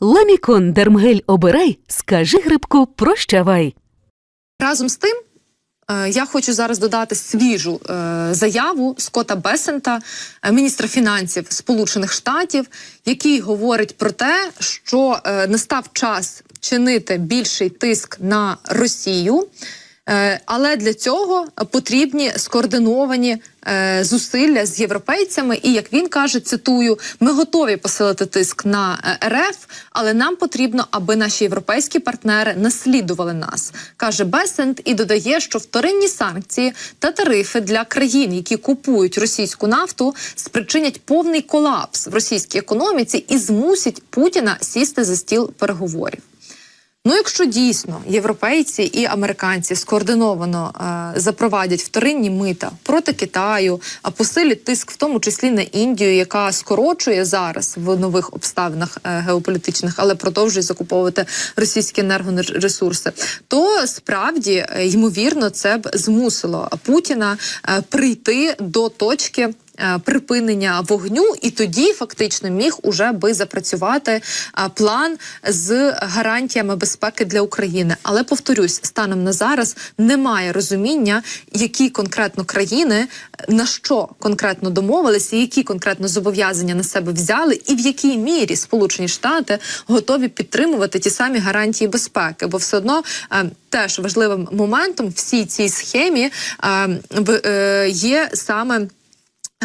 Ламікон Дермгель обирай, скажи грибку прощавай. Разом з тим, е, я хочу зараз додати свіжу е, заяву Скотта Бесента, е, міністра фінансів Сполучених Штатів, який говорить про те, що настав час чинити більший тиск на Росію. Е, Але для цього потрібні скоординовані е, зусилля з європейцями. І як він каже, цитую: ми готові посилити тиск на е, РФ, але нам потрібно, аби наші європейські партнери наслідували нас, каже Бесент і додає, що вторинні санкції та тарифи для країн, які купують російську нафту, спричинять повний колапс в російській економіці і змусять Путіна сісти за стіл переговорів. Ну, якщо дійсно європейці і американці скоординовано е, запровадять вторинні мита проти Китаю, а посилять тиск, в тому числі на Індію, яка скорочує зараз в нових обставинах е, геополітичних, але продовжує закуповувати російські енергоресурси, то справді е, ймовірно це б змусило Путіна е, прийти до точки припинення вогню, і тоді фактично міг уже би запрацювати е, план з гарантіями безпеки для України. Але повторюсь, станом на зараз немає розуміння, які конкретно країни е, на що конкретно домовилися, які конкретно зобов'язання на себе взяли, і в якій мірі Сполучені Штати готові підтримувати ті самі гарантії безпеки, бо все одно. е, Теж важливим моментом всій цій схемі е, е, є саме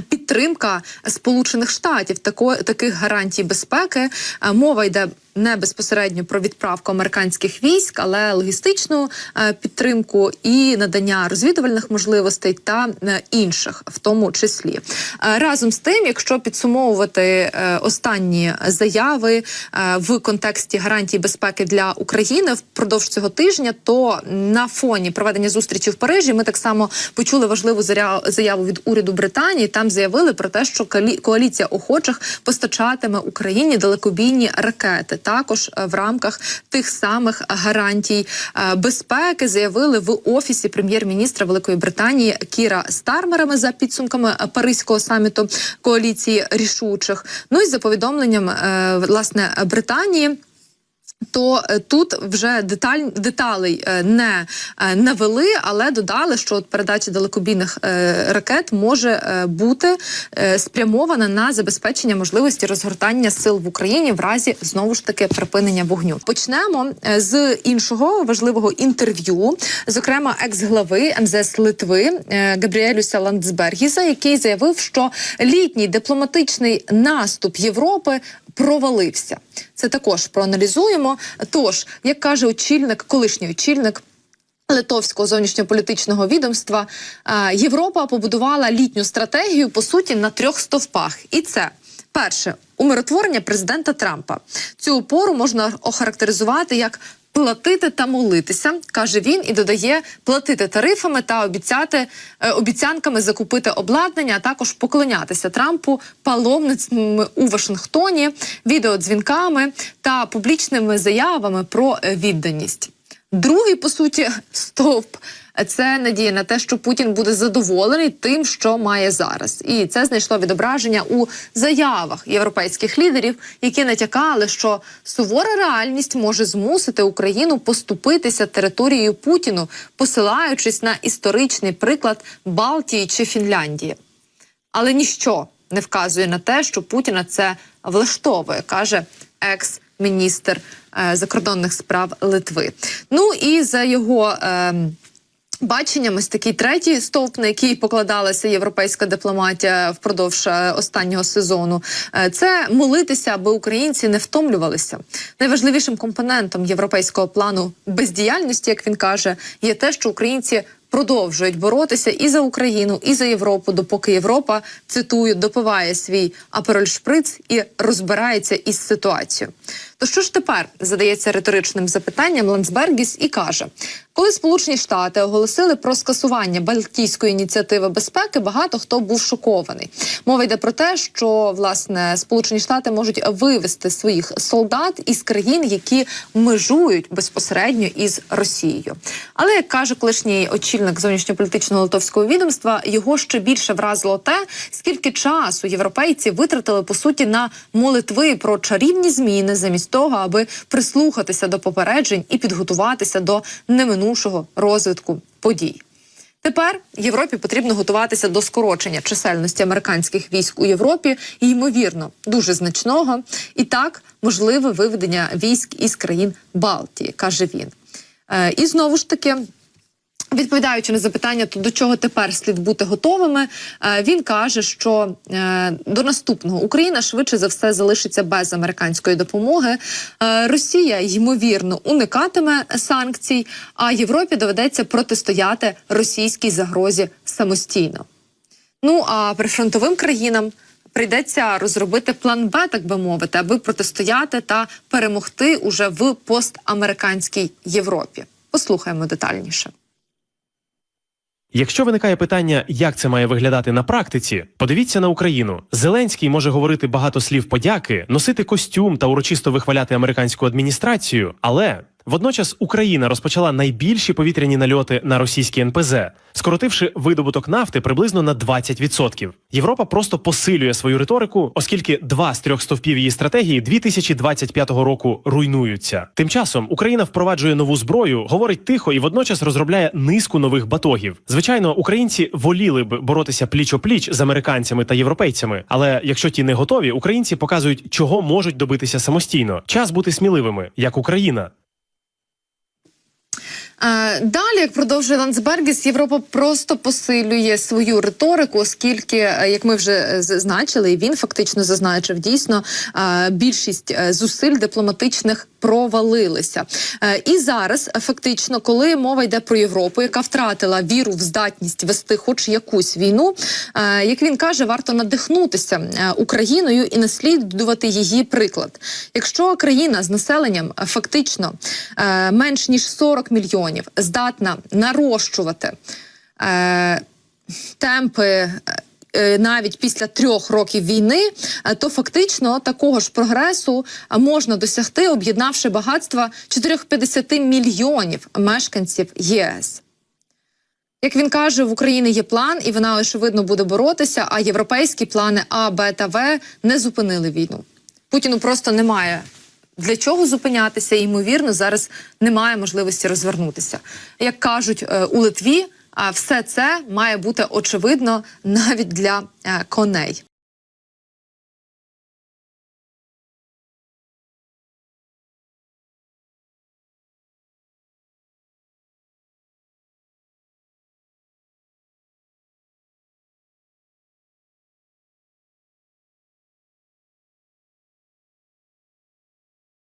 Підтримка Сполучених Штатів тако, таких гарантій безпеки. Е, Мова йде не безпосередньо про відправку американських військ, але логістичну е, підтримку і надання розвідувальних можливостей та е, інших, в тому числі. Е, Разом з тим, якщо підсумовувати останні заяви в контексті гарантій безпеки для України впродовж цього тижня, то на фоні проведення зустрічі в Парижі ми так само почули важливу заяву від уряду Британії. Там заявили про те, що коалі- коаліція охочих постачатиме Україні далекобійні ракети. Також е, в рамках тих самих гарантій е, безпеки заявили в офісі прем'єр-міністра Великої Британії Кіра Стармерами за підсумками е, Паризького саміту коаліції рішучих. Ну і за повідомленням е, власне Британії. То е, тут вже деталь деталей е, не е, навели, але додали, що от передача далекобійних ракет може бути спрямована на забезпечення можливості розгортання сил в Україні в разі знову ж таки припинення вогню. Почнемо з іншого важливого інтерв'ю, зокрема екс-глави МЗС Литви Габріелюса Ландсбергіса, який заявив, що літній дипломатичний наступ Європи провалився. Це також проаналізуємо. Тож, як каже очільник, колишній очільник. Литовського зовнішньополітичного відомства е, Європа побудувала літню стратегію по суті на трьох стовпах, і це перше умиротворення президента Трампа. Цю опору можна охарактеризувати як платити та молитися, каже він, і додає платити тарифами та обіцяти е, обіцянками закупити обладнання, а також поклонятися Трампу паломництвами у Вашингтоні, відеодзвінками та публічними заявами про е, відданість. Другий, по суті, стовп це надія на те, що Путін буде задоволений тим, що має зараз, і це знайшло відображення у заявах європейських лідерів, які натякали, що сувора реальність може змусити Україну поступитися територією Путіну, посилаючись на історичний приклад Балтії чи Фінляндії. Але ніщо не вказує на те, що Путіна це влаштовує, каже екс-міністр е, закордонних справ Литви. Ну і за його. Е, Баченням ось такий третій стовп, на який покладалася європейська дипломатія впродовж е, останнього сезону, е, це молитися, аби українці не втомлювалися. Найважливішим компонентом європейського плану бездіяльності, як він каже, є те, що українці продовжують боротися і за Україну, і за Європу, допоки Європа цитую допиває свій апероль шприц і розбирається із ситуацією. Що ж тепер задається риторичним запитанням Ландсбергіс і каже: коли Сполучені Штати оголосили про скасування Балтійської ініціативи безпеки, багато хто був шокований. Мова йде про те, що власне Сполучені Штати можуть вивести своїх солдат із країн, які межують безпосередньо із Росією. Але як каже колишній очільник зовнішньополітичного литовського відомства, його ще більше вразило те, скільки часу європейці витратили по суті на молитви про чарівні зміни замість того, аби прислухатися до попереджень і підготуватися до неминучого розвитку подій. Тепер Європі потрібно готуватися до скорочення чисельності американських військ у Європі, і, ймовірно, дуже значного. І так можливе виведення військ із країн Балтії, каже він. Е, і знову ж таки. Відповідаючи на запитання, то до чого тепер слід бути готовими, е, він каже, що е, до наступного Україна швидше за все залишиться без американської допомоги. Е, Росія ймовірно уникатиме санкцій, а Європі доведеться протистояти російській загрозі самостійно. Ну а прифронтовим країнам прийдеться розробити план Б, так би мовити, аби протистояти та перемогти уже в постамериканській Європі. Послухаємо детальніше. Якщо виникає питання, як це має виглядати на практиці, подивіться на Україну. Зеленський може говорити багато слів подяки, носити костюм та урочисто вихваляти американську адміністрацію, але водночас Україна розпочала найбільші повітряні нальоти на російські НПЗ, скоротивши видобуток нафти приблизно на 20%. Європа просто посилює свою риторику, оскільки два з трьох стовпів її стратегії 2025 року руйнуються. Тим часом Україна впроваджує нову зброю, говорить тихо і водночас розробляє низку нових батогів. Звичайно, українці воліли б боротися пліч-о-пліч з американцями та європейцями. Але якщо ті не готові, українці показують, чого можуть добитися самостійно. Час бути сміливими, як Україна. Е, Далі, як продовжує Ландсбергіс, Європа просто посилює свою риторику, оскільки, е, як ми вже е, зазначили, і він фактично зазначив, дійсно більшість зусиль дипломатичних провалилися. І зараз, фактично, коли мова йде про Європу, яка втратила віру в здатність вести хоч якусь війну, як він каже, варто надихнутися Україною і наслідувати її приклад. Якщо країна з населенням фактично менш ніж 40 мільйонів здатна нарощувати е, темпи. е, е, Навіть після трьох років війни, е, то фактично такого ж прогресу можна досягти, об'єднавши багатства 450 мільйонів мешканців ЄС. Як він каже, в Україні є план, і вона очевидно буде боротися. А європейські плани А, Б та В не зупинили війну. Путіну просто немає для чого зупинятися, ймовірно, зараз немає можливості розвернутися. Як кажуть е, у Литві, все це має бути очевидно навіть для е, коней.